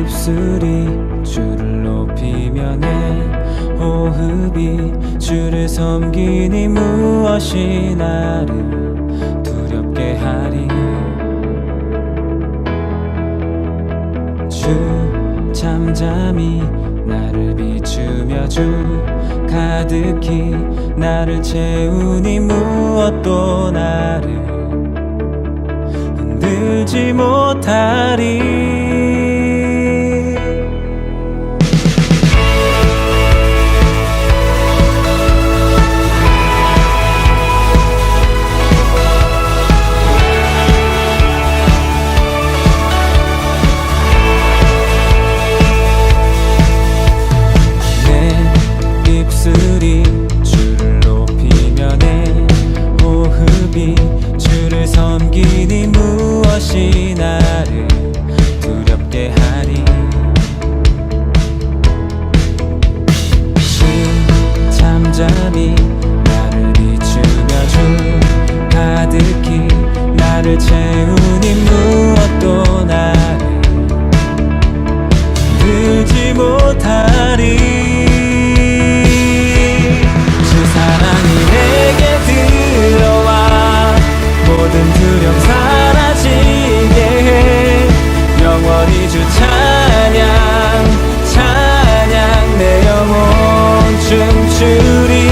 입술이 줄을 높이며 내 호흡이 줄을 섬기니 무엇이 나를 두렵게 하리? 주 잠잠히 나를 비추며 주 가득히 나를 채우니 무엇도 나를 흔들지 못하리 섬기니 무엇이 나를 두렵게 주 잠잠히 나를 비추며 주 가득히 나를 채 찬양 찬양 내 영혼 춤추리.